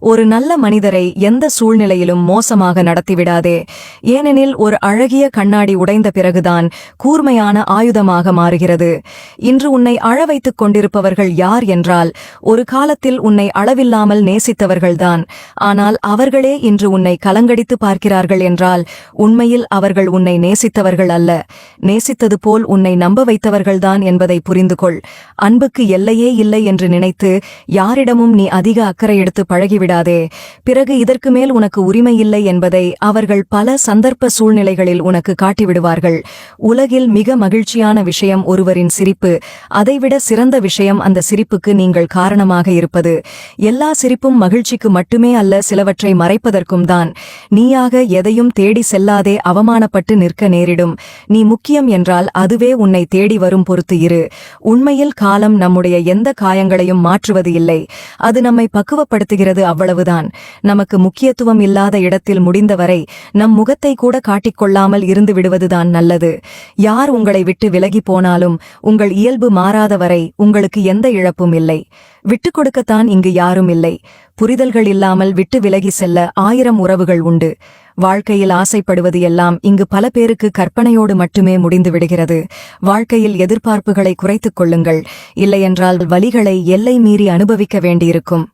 ஒரு நல்ல மனிதரை எந்த சூழ்நிலையிலும் மோசமாக நடத்திவிடாதே. ஏனெனில் ஒரு அழகிய கண்ணாடி உடைந்த பிறகுதான் கூர்மையான ஆயுதமாக மாறுகிறது. இன்று உன்னை அழ வைத்துக் கொண்டிருப்பவர்கள் யார் என்றால் ஒரு காலத்தில் உன்னை அளவில்லாமல் நேசித்தவர்கள்தான். ஆனால் அவர்களே இன்று உன்னை கலங்கடித்து பார்க்கிறார்கள் என்றால் உண்மையில் அவர்கள் உன்னை நேசித்தவர்கள் அல்ல. நேசித்தது போல் உன்னை நம்ப வைத்தவர்கள்தான் என்பதை புரிந்து கொள் அன்புக்கு எல்லையே இல்லை என்று நினைத்து யாரிடமும் நீ அதிக அக்கறை எடுத்து விடாதே. பிறகு இதற்கு மேல் உனக்கு உரிமை இல்லை என்பதை அவர்கள் பல சந்தர்ப்ப சூழ்நிலைகளில் உனக்கு காட்டிவிடுவார்கள். உலகில் மிக மகிழ்ச்சியான விஷயம் ஒருவரின் சிரிப்பு. அதைவிட சிறந்த விஷயம் அந்த சிரிப்புக்கு நீங்கள் காரணமாக இருப்பது. எல்லா சிரிப்பும் மகிழ்ச்சிக்கு மட்டுமே அல்ல சிலவற்றை மறைப்பதற்கும் தான். நீயாக எதையும் தேடி செல்லாதே அவமானப்பட்டு நிற்க நேரிடும். நீ முக்கியம் என்றால் அதுவே உன்னை தேடி வரும் பொறுத்து இரு. உண்மையில் காலம் நம்முடைய எந்த காயங்களையும் மாற்றுவது இல்லை. அது நம்மை பக்குவப்படுத்துகிறது அவ்வளவுதான். நமக்கு முக்கியத்துவம் இல்லாத இடத்தில் முடிந்தவரை நம் முகத்தை கூட காட்டிக்கொள்ளாமல் இருந்து விடுவதுதான் நல்லது. யார் உங்களை விட்டு விலகி போனாலும் உங்கள் இயல்பு மாறாத வரை உங்களுக்கு எந்த இழப்பும் இல்லை. விட்டுக் கொடுக்கத்தான் இங்கு யாரும் இல்லை. புரிதல்கள் இல்லாமல் விட்டு விலகி செல்ல ஆயிரம் உறவுகள் உண்டு. வாழ்க்கையில் ஆசைப்படுவது எல்லாம் இங்கு பல பேருக்கு கற்பனையோடு மட்டுமே முடிந்து விடுகிறது. வாழ்க்கையில் எதிர்பார்ப்புகளை குறைத்துக் கொள்ளுங்கள். இல்லையென்றால் வலிகளை எல்லை மீறி அனுபவிக்க வேண்டியிருக்கும்.